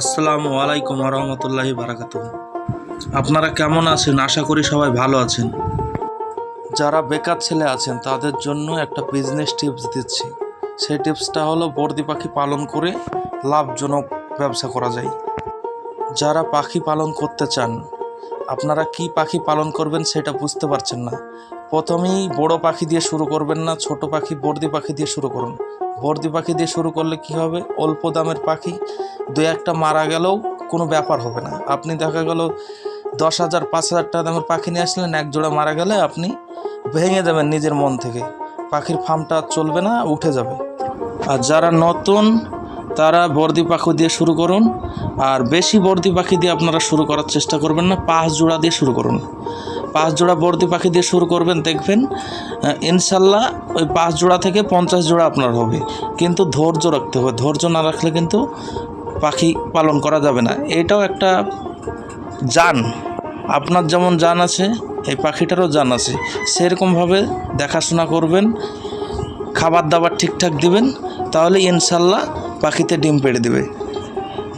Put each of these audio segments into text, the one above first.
আসসালামু আলাইকুম রহমতুল্লাহি বারাকাত আপনারা কেমন আছেন? আশা করি সবাই ভালো আছেন। যারা বেকার ছেলে আছেন, তাদের জন্য একটা বিজনেস টিপস দিচ্ছি। সেই টিপসটা হলো বর্দি পাখি পালন করে লাভজনক ব্যবসা করা যায়। যারা পাখি পালন করতে চান আপনারা কি পাখি পালন করবেন সেটা বুঝতে পারছেন না। প্রথমেই বড় পাখি দিয়ে শুরু করবেন না, ছোট পাখি, বর্দি পাখি দিয়ে শুরু করুন। বর্দি পাখি দিয়ে শুরু করলে কি হবে? অল্প দামের পাখি, দু একটা মারা গেলেও কোনো ব্যাপার হবে না। আপনি দেখা গেল দশ হাজার, পাঁচ হাজার টাকা দামের পাখি নিয়ে আসলেন, এক জোড়া মারা গেলে আপনি ভেঙে যাবেন নিজের মন থেকে। পাখির ফার্মটা চলবে না, উঠে যাবে। আর যারা নতুন তারা বর্দি পাখি দিয়ে শুরু করুন, আর বেশি বর্দি পাখি দিয়ে আপনারা শুরু করার চেষ্টা করবেন না, পাঁচ জোড়া দিয়ে শুরু করুন। পাঁচ জোড়া বর্দি পাখি দিয়ে শুরু করবেন, দেখবেন ইনশাল্লাহ ওই পাঁচ জোড়া থেকে পঞ্চাশ জোড়া আপনার হবে। কিন্তু ধৈর্য রাখতে হবে, ধৈর্য না রাখলে কিন্তু পাখি পালন করা যাবে না। এটাও একটা জান আপনার যেমন জান আছে, এই পাখিটারও জান আছে। সেরকমভাবে দেখাশোনা করবেন, খাবার দাবার ঠিকঠাক দিবেন, তাহলে ইনশাল্লাহ পাখিতে ডিম পেড়ে দেবে।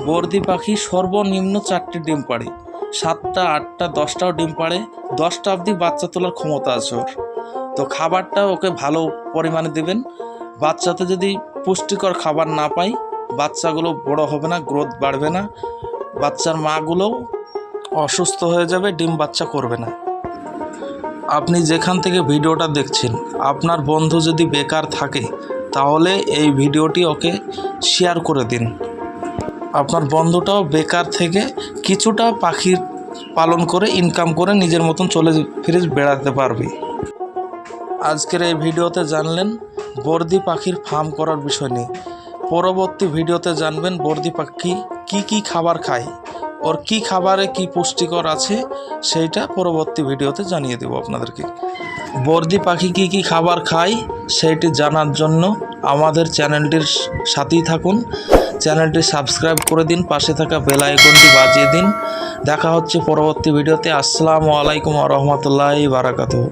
বর্দি পাখি সর্বনিম্ন চারটি ডিম পাড়ে। সাতটা, আটটা, দশটাও ডিম পাড়ে। দশটা অবধি বাচ্চা তোলার ক্ষমতা আছে ওর। তো খাবারটা ওকে ভালো পরিমাণে দেবেন। বাচ্চাতে যদি পুষ্টিকর খাবার না পাই, বাচ্চাগুলো বড় হবে না গ্রোথ বাড়বে না। বাচ্চার মাগুলোও অসুস্থ হয়ে যাবে, ডিম বাচ্চা করবে না। আপনি যেখান থেকে ভিডিওটা দেখছেন, আপনার বন্ধু যদি বেকার থাকে তাহলে এই ভিডিওটি ওকে শেয়ার করে দিন। আপনার বন্ধুটাও বেকার থেকে কিছুটা পাখির পালন করে ইনকাম করে নিজের মতন চলে ফিরে বেড়াতে পারবে। আজকের এই ভিডিওতে জানলেন বর্দি পাখির ফার্ম করার বিষয় নিয়ে। পরবর্তী ভিডিওতে জানবেন বর্দি পাখি কি কি খাবার খায়, ওর কি খাবারে কি পুষ্টিকর আছে, সেইটা পরবর্তী ভিডিওতে জানিয়ে দেবো আপনাদেরকে। বর্দি পাখি কি কি খাবার খায় সেটি জানার জন্য আমাদের চ্যানেলটির সাথেই থাকুন। চ্যানেলটি সাবস্ক্রাইব করে দিন, পাশে থাকা বেল আইকনটি বাজিয়ে দিন। দেখা হচ্ছে পরবর্তী ভিডিওতে। আসসালামু আলাইকুম রহমতুল্লাহ বারাকাতুহ।